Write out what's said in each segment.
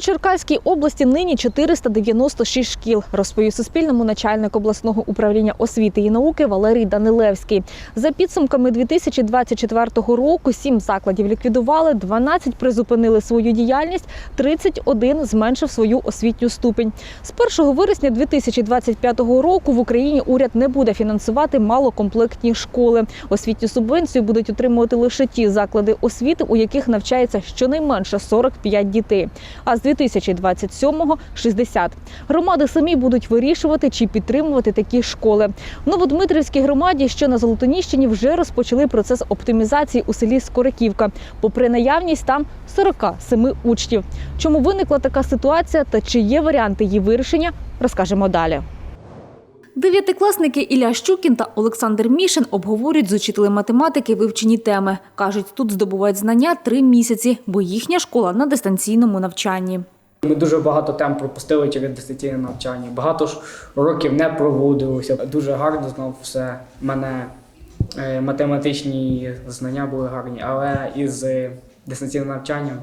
Черкаській області нині 496 шкіл, розповів Суспільному начальник обласного управління освіти і науки Валерій Данилевський. За підсумками 2024 року сім закладів ліквідували, 12 призупинили свою діяльність, 31 зменшив свою освітню ступень. З 1 вересня 2025 року в Україні уряд не буде фінансувати малокомплектні школи. Освітню субвенцію будуть отримувати лише ті заклади освіти, у яких навчається щонайменше 45 дітей. А з 2027-го – 60. Громади самі будуть вирішувати, чи підтримувати такі школи. В Новодмитрівській громаді, що на Золотоніщині, вже розпочали процес оптимізації у селі Скориківка, попри наявність там 47 учнів. Чому виникла така ситуація та чи є варіанти її вирішення, розкажемо далі. Дев'ятикласники Ілля Щукін та Олександр Мішин обговорюють з учителем математики вивчені теми. Кажуть, тут здобувають знання три місяці, бо їхня школа на дистанційному навчанні. Ми дуже багато тем пропустили через дистанційне навчання. Багато ж уроків не проводилося. Дуже гарно знав все. У мене е, математичні знання були гарні, але із е, дистанційним навчанням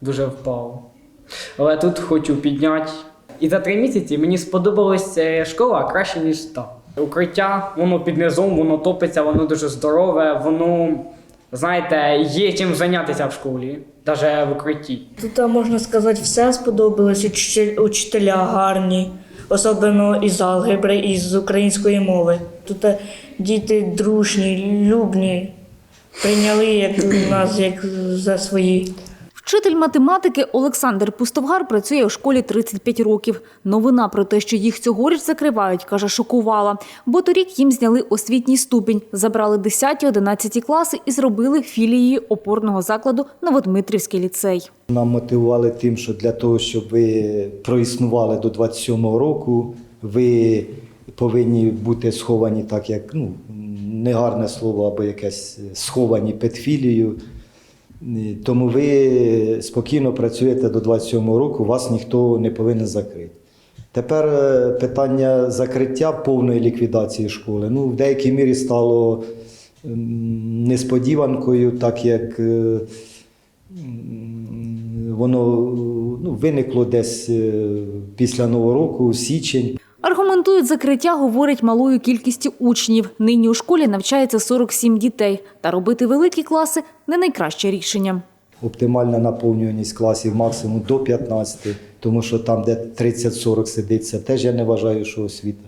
дуже впало. Але тут хочу підняти. І за три місяці мені сподобалась е, школа краще, ніж та. Укриття, воно під низом, воно топиться, воно дуже здорове, воно, знаєте, є чим зайнятися в школі, навіть в укритті. Тут можна сказати, все сподобалось. Учителя гарні, особливо із алгебри, і з української мови. Тут діти дружні, любні, прийняли як нас як за свої. Вчитель математики Олександр Пустовгар працює у школі 35 років. Новина про те, що їх цьогоріч закривають, каже, шокувала. Бо торік їм зняли освітній ступінь, забрали 10-11 класи і зробили філією опорного закладу Новодмитрівський ліцей. Нам мотивували тим, що для того, щоб ви проіснували до 27-го року, ви повинні бути сховані так, як ну, негарне слово або якесь сховані під філією. Тому ви спокійно працюєте до 27-го року, вас ніхто не повинен закрити. Тепер е, питання закриття повної ліквідації школи ну, в деякій мірі стало несподіванкою, так як е, воно ну, виникло десь е, після Нового року, січень. Аргументують закриття, говорять малою кількістю учнів. Нині у школі навчається 47 дітей. Та робити великі класи не найкраще рішення. Оптимальна наповнюваність класів максимум до 15, тому що там, де 30-40 сидить, це теж я не вважаю, що освіта.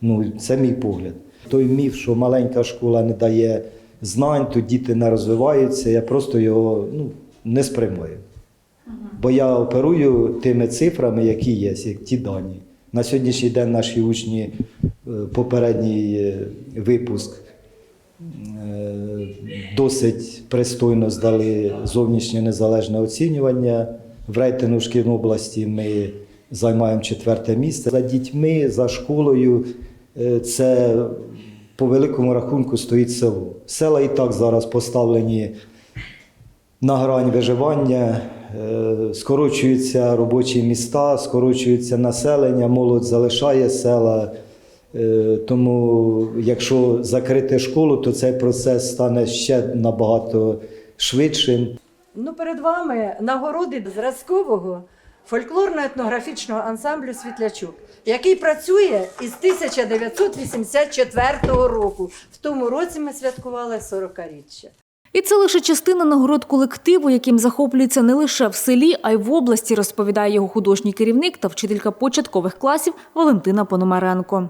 Ну, це мій погляд. Той міф, що маленька школа не дає знань, то діти не розвиваються, я просто його ну, не сприймаю. Бо я оперую тими цифрами, які є, як ті дані. На сьогоднішній день наші учні, е, попередній е, випуск, е, досить пристойно здали зовнішнє незалежне оцінювання. В рейтингу шкіл області ми займаємо четверте місце. За дітьми, за школою це по великому рахунку стоїть село. Села і так зараз поставлені на грань виживання, скорочуються робочі міста, скорочується населення, молодь залишає села. Е, Тому, якщо закрити школу, то цей процес стане ще набагато швидшим. Ну, перед вами нагороди зразкового фольклорно-етнографічного ансамблю Світлячок, який працює із 1984 року. В тому році ми святкували 40-річчя. І це лише частина нагород колективу, яким захоплюється не лише в селі, а й в області, розповідає його художній керівник та вчителька початкових класів Валентина Пономаренко.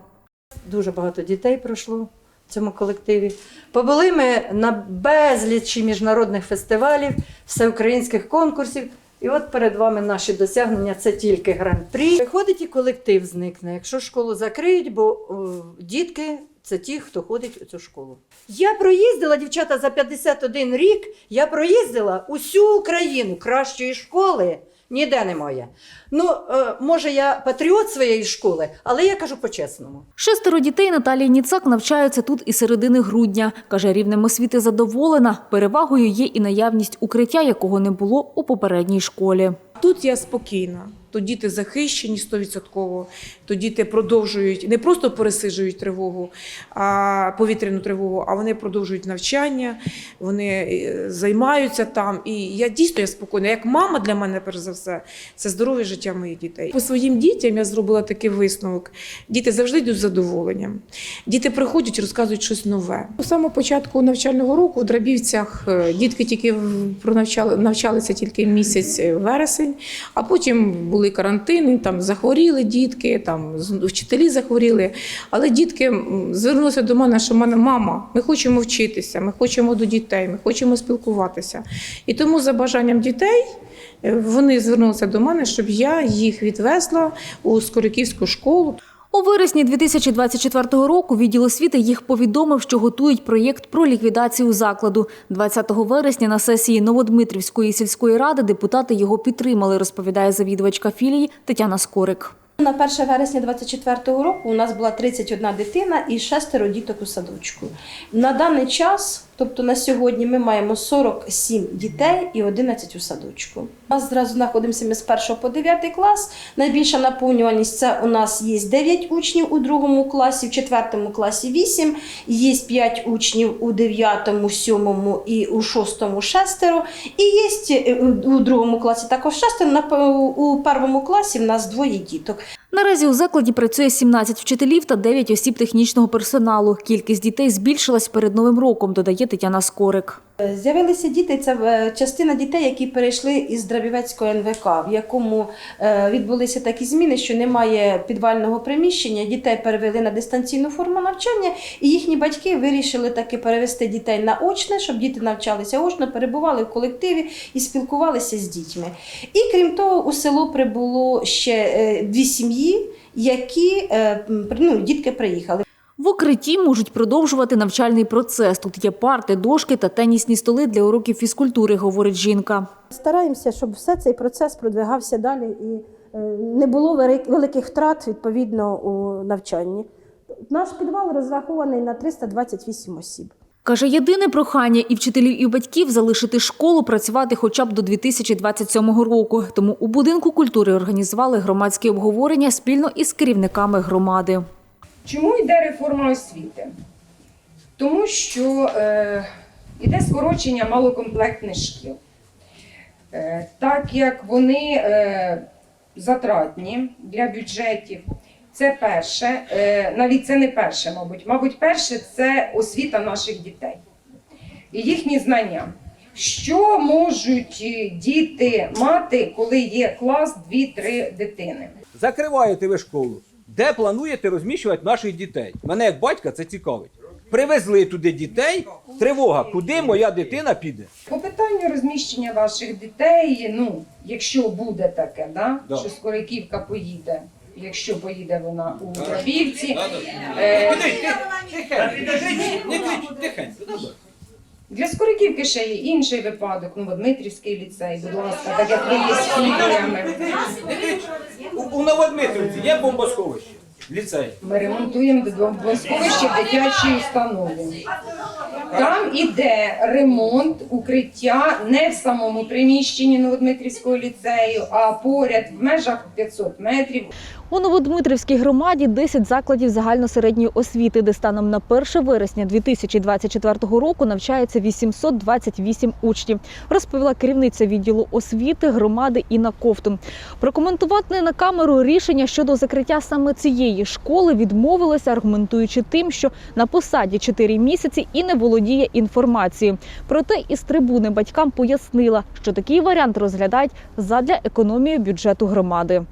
Дуже багато дітей пройшло в цьому колективі. Побули ми на безлічі міжнародних фестивалів, всеукраїнських конкурсів. І от перед вами наші досягнення це тільки гран-прі. Виходить і колектив зникне, якщо школу закриють, бо о, дітки це ті, хто ходить у цю школу. Я проїздила, дівчата, за 51 рік, я проїздила усю Україну кращої школи Ніде немає. Ну, е, може, я патріот своєї школи, але я кажу по-чесному. Шестеро дітей Наталії Ніцак навчаються тут із середини грудня. Каже, рівнем освіти задоволена. Перевагою є і наявність укриття, якого не було у попередній школі. Тут я спокійна. Тут діти захищені 100%, тут діти продовжують не просто пересиджують тривогу, а повітряну тривогу, а вони продовжують навчання, вони е, займаються там. І я дійсно я спокійна. Як мама для мене, перш за все, це здоров'я життя моїх дітей. По своїм дітям я зробила такий висновок. Діти завжди йдуть з задоволенням. Діти приходять, розказують щось нове. У самого початку навчального року у Драбівцях е, дітки тільки навчалися тільки місяць вересень, а потім були карантини, там захворіли дітки, там вчителі захворіли. Але дітки звернулися до мене, що мене мама, ми хочемо вчитися, ми хочемо до дітей, ми хочемо спілкуватися. І тому за бажанням дітей. е, Вони звернулися до мене, щоб я їх відвезла у Скориківську школу. У вересні 2024 року відділ освіти їх повідомив, що готують проєкт про ліквідацію закладу. 20 вересня на сесії Новодмитрівської сільської ради депутати його підтримали, розповідає завідувачка філії Тетяна Скорик. На 1 вересня 2024 року у нас була 31 дитина і шестеро діток у садочку. На даний час, тобто на сьогодні, ми маємо 47 дітей і 11 у садочку. Нас зразу знаходимося ми з 1 по 9 клас. Найбільша наповнюваність це у нас є 9 учнів у другому класі, в 4 класі 8, є 5 учнів у 9, 7 і у 6 шестеро. І є е, у другому класі також шестеро, у першому класі в нас двоє діток. Наразі у закладі працює 17 вчителів та 9 осіб технічного персоналу. Кількість дітей збільшилась перед новим роком, додає Тетяна Скорик. З'явилися діти, це е, частина дітей, які перейшли із Дравівецького НВК, в якому е, відбулися такі зміни, що немає підвального приміщення. Дітей перевели на дистанційну форму навчання, і їхні батьки вирішили таки перевести дітей на очне, щоб діти навчалися очно, перебували в колективі і спілкувалися з дітьми. І крім того, у село прибуло ще е, дві сім'ї, які е, ну, дітки приїхали. В укритті можуть продовжувати навчальний процес. Тут є парти, дошки та тенісні столи для уроків фізкультури, говорить жінка. Стараємося, щоб все цей процес продвигався далі і е, не було великих втрат відповідно у навчанні. Наш підвал розрахований на 328 осіб. Каже, єдине прохання і вчителів, і батьків залишити школу працювати хоча б до 2027 року. Тому у будинку культури організували громадські обговорення спільно із керівниками громади. Чому йде реформа освіти? Тому що е, йде скорочення малокомплектних шкіл. Е, так як вони е, затратні для бюджетів, це перше, е, навіть це не перше, мабуть. Мабуть, перше це освіта наших дітей і їхні знання. Що можуть е, діти мати, коли є клас 2-3 дитини? Закриваєте ви школу. Де плануєте розміщувати наших дітей? Мене як батька це цікавить. Привезли туди дітей, тривога, куди моя дитина піде? По питанню розміщення ваших дітей, ну, якщо буде таке, да? Да. що Скориківка поїде, якщо поїде вона у Грабівці. Е, для Скориківки ще є інший випадок, ну, Дмитрівський ліцей, будь ласка, так як ви є з філіями. У, у Новодмитрівці є бомбосховище, ліцей. Ми ремонтуємо бомбосховище дитячої установи. Там іде ремонт укриття не в самому приміщенні Новодмитрівського ліцею, а поряд в межах 500 метрів. У Новодмитрівській громаді 10 закладів загальносередньої освіти, де станом на 1 вересня 2024 року навчається 828 учнів, розповіла керівниця відділу освіти громади Інна Ковтун. Прокоментувати на камеру рішення щодо закриття саме цієї школи відмовилася, аргументуючи тим, що на посаді 4 місяці і не володіє інформацією. Проте із трибуни батькам пояснила, що такий варіант розглядають задля економії бюджету громади.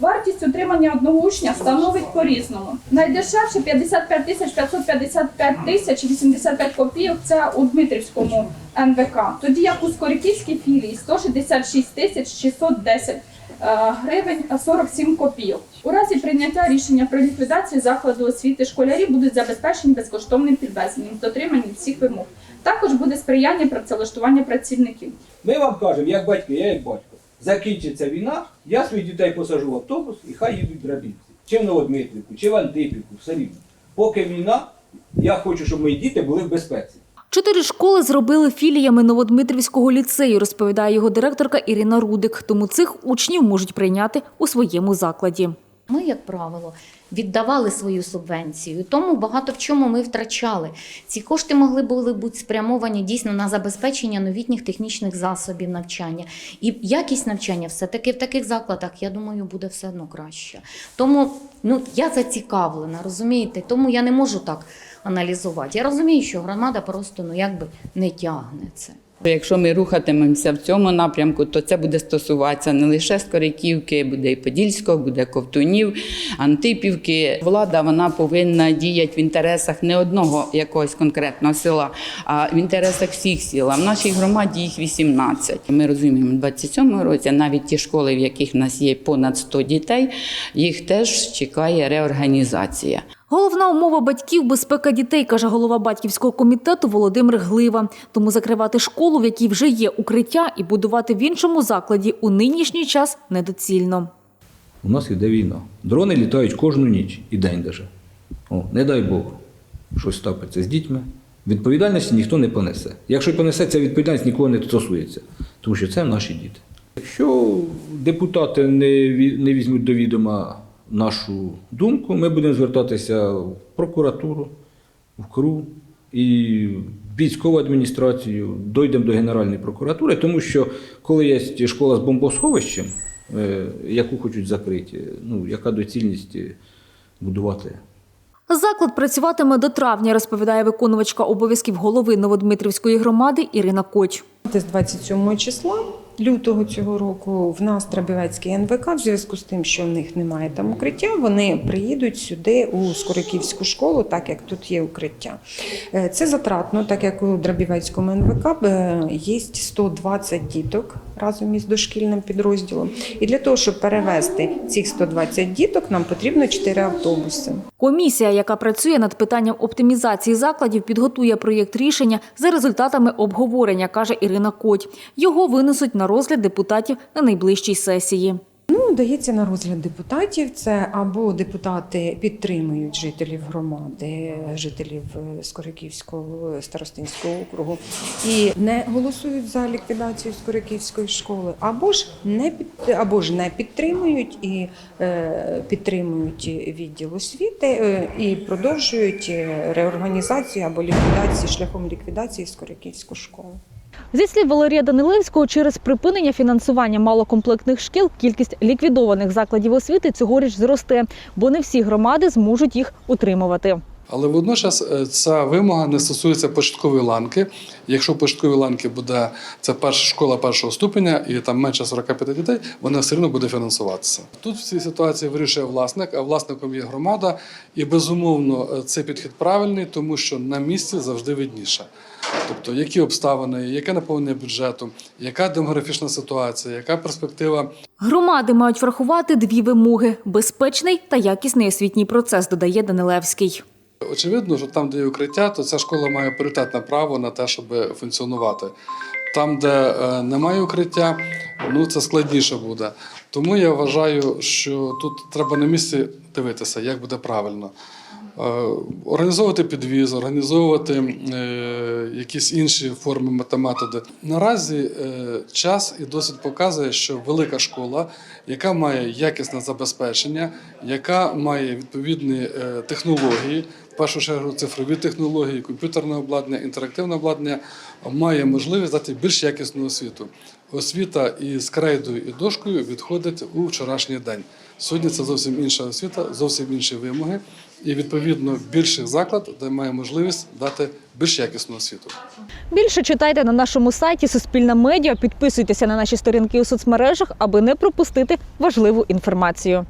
Вартість утримання одного учня становить по-різному. Найдешевше 55 тисяч 555 тисяч 85 копійок це у Дмитрівському НВК. Тоді як у Скориківській філії 166 тисяч 610 е, гривень 47 копійок. У разі прийняття рішення про ліквідацію закладу освіти школярі будуть забезпечені безкоштовним підвезенням з дотриманням всіх вимог. Також буде сприяння працевлаштування працівників. Ми вам кажемо, як батьки, я як батько. закінчиться війна, я своїх дітей посажу в автобус і хай їдуть в Драбівці. Чи в Новодмитрівку, чи в Антипівку, все рівно. Поки війна, я хочу, щоб мої діти були в безпеці. Чотири школи зробили філіями Новодмитрівського ліцею, розповідає його директорка Ірина Рудик. Тому цих учнів можуть прийняти у своєму закладі. Ми, як правило, віддавали свою субвенцію, тому багато в чому ми втрачали. Ці кошти могли були бути спрямовані дійсно на забезпечення новітніх технічних засобів навчання. І якість навчання все-таки в таких закладах, я думаю, буде все одно краще. Тому ну, я зацікавлена, розумієте? Тому я не можу так аналізувати. Я розумію, що громада просто ну, якби не тягне це. Якщо ми рухатимемося в цьому напрямку, то це буде стосуватися не лише Скориківки, буде і Подільського, буде Ковтунів, Антипівки. Влада вона повинна діяти в інтересах не одного якогось конкретного села, а в інтересах всіх сіл. В нашій громаді їх 18. Ми розуміємо, в 27-му році навіть ті школи, в яких в нас є понад 100 дітей, їх теж чекає реорганізація. Головна умова батьків безпека дітей, каже голова батьківського комітету Володимир Глива. Тому закривати школу, в якій вже є укриття, і будувати в іншому закладі у нинішній час недоцільно. У нас іде війна. Дрони літають кожну ніч і день даже. О, не дай Бог, щось трапиться з дітьми. Відповідальності ніхто не понесе. Якщо й понесе, ця відповідальність нікого не стосується, тому що це наші діти. Якщо депутати не, ві- не візьмуть до відома нашу думку, ми будемо звертатися в прокуратуру, в КРУ і військову адміністрацію, дійдемо до Генеральної прокуратури, тому що коли є школа з бомбосховищем, е, яку хочуть закрити, ну, яка доцільність е, будувати Заклад працюватиме до травня, розповідає виконувачка обов'язків голови Новодмитрівської громади Ірина Коч. З 27 числа лютого цього року в нас Трабівецький НВК, в зв'язку з тим, що в них немає там укриття, вони приїдуть сюди у Скориківську школу, так як тут є укриття. Е, Це затратно, так як у Драбівецькому НВК е, є 120 діток разом із дошкільним підрозділом. І для того, щоб перевезти цих 120 діток, нам потрібно 4 автобуси. Комісія, яка працює над питанням оптимізації закладів, підготує проєкт рішення за результатами обговорення, каже Ірина Коть. Його винесуть на розгляд депутатів на найближчій сесії. Ну, дається на розгляд депутатів. Це або депутати підтримують жителів громади, жителів е, Скориківського старостинського округу і не голосують за ліквідацію Скориківської школи, або ж не під або ж не підтримують і е, підтримують відділ освіти е, і продовжують е, реорганізацію або ліквідацію шляхом ліквідації Скориківську школу. Зі слів Валерія Данилевського, через припинення фінансування малокомплектних шкіл кількість ліквідованих закладів освіти цьогоріч зросте, бо не всі громади зможуть їх утримувати. Але водночас е, ця вимога не стосується початкової ланки. Якщо в початковій ланки буде це перша школа першого ступеня і там менше 45 дітей, вона все одно буде фінансуватися. Тут в цій ситуації вирішує власник, а власником є громада. І безумовно е, цей підхід правильний, тому що на місці завжди видніше. Тобто, які обставини, яке наповнення бюджету, яка демографічна ситуація, яка перспектива Громади мають врахувати дві вимоги: безпечний та якісний освітній процес, додає Данилевський. Очевидно, що там, де є укриття, то ця школа має пріоритетне право на те, щоб функціонувати. Там, де е, немає укриття, ну це складніше буде. Тому я вважаю, що тут треба на місці дивитися, як буде правильно. Е, Організовувати підвіз, організовувати е, якісь інші форми та методи. Наразі е, час і досвід показує, що велика школа, яка має якісне забезпечення, яка має відповідні технології, в першу чергу цифрові технології, комп'ютерне обладнання, інтерактивне обладнання, має можливість дати більш якісну освіту. Освіта із крейдою і дошкою відходить у вчорашній день. Сьогодні це зовсім інша освіта, зовсім інші вимоги, і відповідно більший заклад, де має можливість дати більш якісну освіту. Більше читайте на нашому сайті Суспільна медіа. Підписуйтеся на наші сторінки у соцмережах, аби не пропустити важливу інформацію.